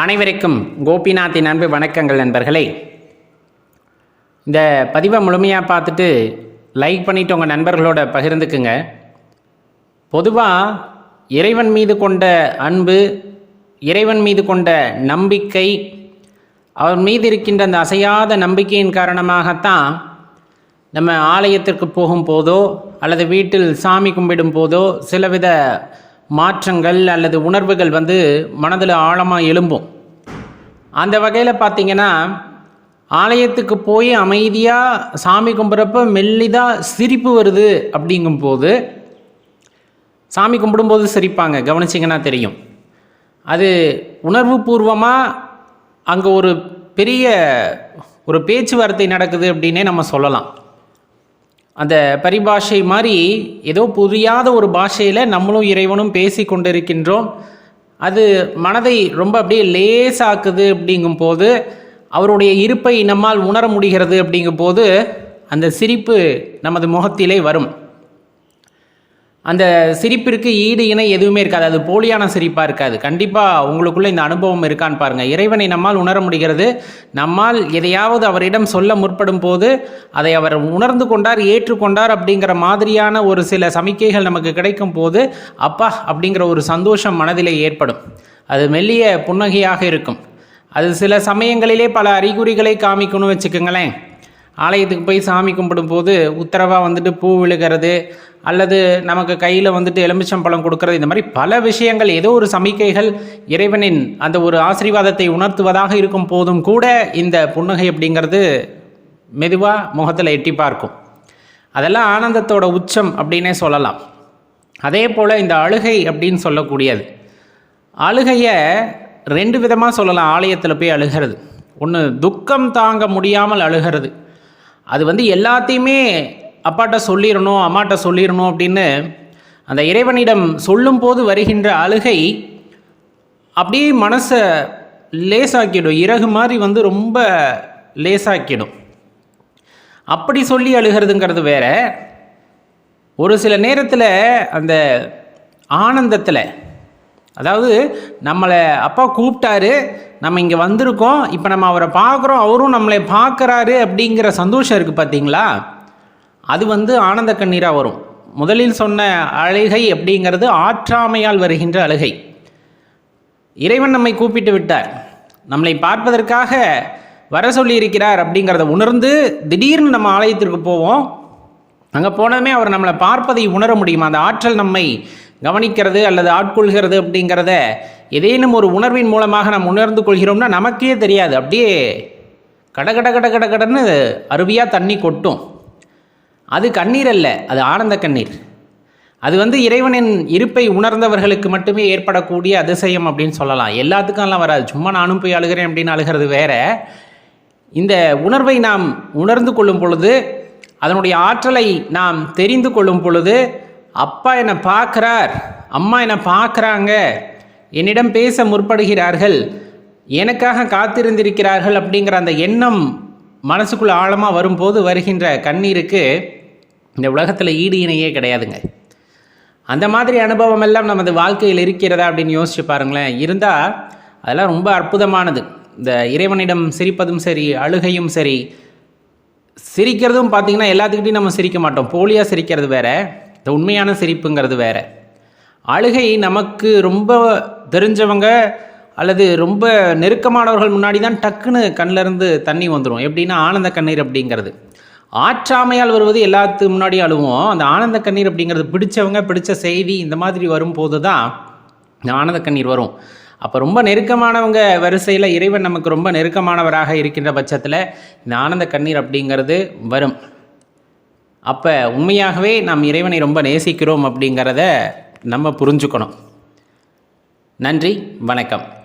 அனைவருக்கும் கோபிநாத்தின் அன்பு வணக்கங்கள் நண்பர்களே. இந்த பதிவை முழுமையாக பார்த்துட்டு லைக் பண்ணிவிட்டு உங்கள் நண்பர்களோட பகிர்ந்துக்குங்க. பொதுவாக இறைவன் மீது கொண்ட அன்பு இறைவன் மீது கொண்ட நம்பிக்கை அவர் மீது இருக்கின்ற அந்த அசையாத நம்பிக்கையின் காரணமாகத்தான் நம்ம ஆலயத்திற்கு போகும்போதோ அல்லது வீட்டில் சாமி கும்பிடும் போதோ சிலவித மாற்றங்கள் அல்லது உணர்வுகள் வந்து மனதில் ஆழமாக எழும்பும். அந்த வகையில் பார்த்தீங்கன்னா ஆலயத்துக்கு போய் அமைதியாக சாமி கும்பிட்றப்ப மெல்லிதாக சிரிப்பு வருது அப்படிங்கும்போது சாமி கும்பிடும்போது சிரிப்பாங்க. கவனிச்சிங்கன்னா தெரியும். அது உணர்வு பூர்வமாக அங்கே ஒரு பெரிய ஒரு பேச்சுவார்த்தை நடக்குது அப்படின்னே நம்ம சொல்லலாம். அந்த பரிபாஷை மாதிரி ஏதோ புரியாத ஒரு பாஷையில் நம்மளும் இறைவனும் பேசி கொண்டிருக்கின்றோம். அது மனதை ரொம்ப அப்படியே லேசாக்குது அப்படிங்கும்போது அவருடைய இருப்பை நம்மால் உணர முடிகிறது அப்படிங்கும்போது அந்த சிரிப்பு நமது முகத்திலே வரும். அந்த சிரிப்பிற்கு ஈடு இணை எதுவுமே இருக்காது. அது போலியான சிரிப்பாக இருக்காது. கண்டிப்பாக உங்களுக்குள்ள இந்த அனுபவம் இருக்கான்னு பாருங்கள் இறைவனை நம்மால் உணர முடிகிறது. நம்மால் எதையாவது அவரிடம் சொல்ல முற்படும் போது அதை அவர் உணர்ந்து கொண்டார் ஏற்றுக்கொண்டார் அப்படிங்கிற மாதிரியான ஒரு சில சமிக்கைகள் நமக்கு கிடைக்கும் போது அப்பா அப்படிங்கிற ஒரு சந்தோஷம் மனதிலே ஏற்படும். அது மெல்லிய புன்னகையாக இருக்கும். அது சில சமயங்களிலே பல அறிகுறிகளை காமிக்கணும்னு வச்சுக்கோங்களேன். ஆலயத்துக்கு போய் சாமி கும்பிடும் போது உத்தரவாக வந்துட்டு பூ விழுகிறது அல்லது நமக்கு கையில் வந்துட்டு எலுமிச்சம்பழம் கொடுக்கறது இந்த மாதிரி பல விஷயங்கள் ஏதோ ஒரு சமிக்கைகள் இறைவனின் அந்த ஒரு ஆசீர்வாதத்தை உணர்த்துவதாக இருக்கும் போதும் கூட இந்த புன்னகை அப்படிங்கிறது மெதுவாக முகத்தில் எட்டி பார்க்கும். அதெல்லாம் ஆனந்தத்தோட உச்சம் அப்படின்னே சொல்லலாம். அதே போல் இந்த அழுகை அப்படின்னு சொல்லக்கூடியது. அழுகையை ரெண்டு விதமாக சொல்லலாம் ஆலயத்தில் போய் அழுகிறது. ஒன்று துக்கம் தாங்க முடியாமல் அழுகிறது. அது வந்து எல்லாத்தையுமே அப்பாட்ட சொல்லிடணும் அம்மாட்ட சொல்லிடணும் அப்படின்னு அந்த இறைவனிடம் சொல்லும்போது வருகின்ற அழுகை அப்படியே மனசை லேசாக்கிடும். இறகு மாதிரி வந்து ரொம்ப லேசாக்கிடும். அப்படி சொல்லி அழுகிறதுங்கிறது வேற. ஒரு சில நேரத்தில் அந்த ஆனந்தத்தில் அதாவது நம்மளை அப்பா கூப்பிட்டாரு நம்ம இங்கே வந்திருக்கோம் இப்போ நம்ம அவரை பார்க்குறோம் அவரும் நம்மளை பார்க்குறாரு அப்படிங்கிற சந்தோஷம் இருக்குது பார்த்தீங்களா அது வந்து ஆனந்த கண்ணீராக வரும். முதலில் சொன்ன அழுகை அப்படிங்கிறது ஆற்றாமையால் வருகின்ற அழுகை. இறைவன் நம்மை கூப்பிட்டு விட்டார். நம்மளை பார்ப்பதற்காக வர சொல்லியிருக்கிறார் அப்படிங்கிறத உணர்ந்து திடீர்னு நம்ம ஆலயத்திற்கு போவோம். அங்கே போனதுமே அவர் நம்மளை பார்ப்பதை உணர முடியும்? அந்த ஆற்றல் நம்மை கவனிக்கிறது அல்லது ஆட்கொள்கிறது அப்படிங்கிறத ஏதேனும் ஒரு உணர்வின் மூலமாக நாம் உணர்ந்து கொள்கிறோம்னா நமக்கே தெரியாது. அப்படியே கட கட கட கட கடன்னு அருவியாக தண்ணி கொட்டும். அது கண்ணீர் அல்ல அது ஆனந்த கண்ணீர். அது வந்து இறைவனின் இருப்பை உணர்ந்தவர்களுக்கு மட்டுமே ஏற்படக்கூடிய அதிசயம் அப்படின்னு சொல்லலாம். எல்லாத்துக்கும் எல்லாம் வராது. சும்மா நானும் போய் அழுகிறேன் அப்படின்னு அழுகிறது வேற. இந்த உணர்வை நாம் உணர்ந்து கொள்ளும் பொழுது அதனுடைய ஆற்றலை நாம் தெரிந்து கொள்ளும் பொழுது அப்பா என்னை பார்க்குறார் அம்மா என்னை பார்க்குறாங்க என்னிடம் பேச முற்படுகிறார்கள். எனக்காக காத்திருந்திருக்கிறார்கள் அப்படிங்கிற அந்த எண்ணம் மனசுக்குள்ளே ஆழமாக வரும்போது வருகின்ற கண்ணீருக்கு இந்த உலகத்தில் ஈடு இணையே கிடையாதுங்க. அந்த மாதிரி அனுபவம் எல்லாம் நமது வாழ்க்கையில் இருக்கிறதா அப்படின்னு யோசிச்சு பாருங்களேன். இருந்தால் அதெல்லாம் ரொம்ப அற்புதமானது. இந்த இறைவனிடம் சிரிப்பதும் சரி அழுகையும் சரி சிரிக்கிறதும் பார்த்திங்கன்னா எல்லாத்துக்கிட்டையும் நம்ம சிரிக்க மாட்டோம். போலியாக சிரிக்கிறது வேறு இந்த உண்மையான சிரிப்புங்கிறது வேறு. அழுகை நமக்கு ரொம்ப தெரிஞ்சவங்க அல்லது ரொம்ப நெருக்கமானவர்கள் முன்னாடி தான் டக்குன்னு கண்ணிலேருந்து தண்ணி வந்துடும் எப்படின்னா ஆனந்த கண்ணீர் அப்படிங்கிறது. ஆற்றாமையால் வருவது எல்லாத்துக்கு முன்னாடியும் அழுவோம். அந்த ஆனந்த கண்ணீர் அப்படிங்கிறது பிடிச்சவங்க பிடிச்ச செய்தி இந்த மாதிரி வரும்போது தான் இந்த ஆனந்த கண்ணீர் வரும். அப்போ ரொம்ப நெருக்கமானவங்க வரிசையில் இறைவன் நமக்கு ரொம்ப நெருக்கமானவராக இருக்கின்ற பட்சத்தில் இந்த ஆனந்த கண்ணீர் அப்படிங்கிறது வரும். அப்போ உண்மையாகவே நாம் இறைவனை ரொம்ப நேசிக்கிறோம் அப்படிங்கிறத நம்ம புரிஞ்சுக்கணும். நன்றி வணக்கம்.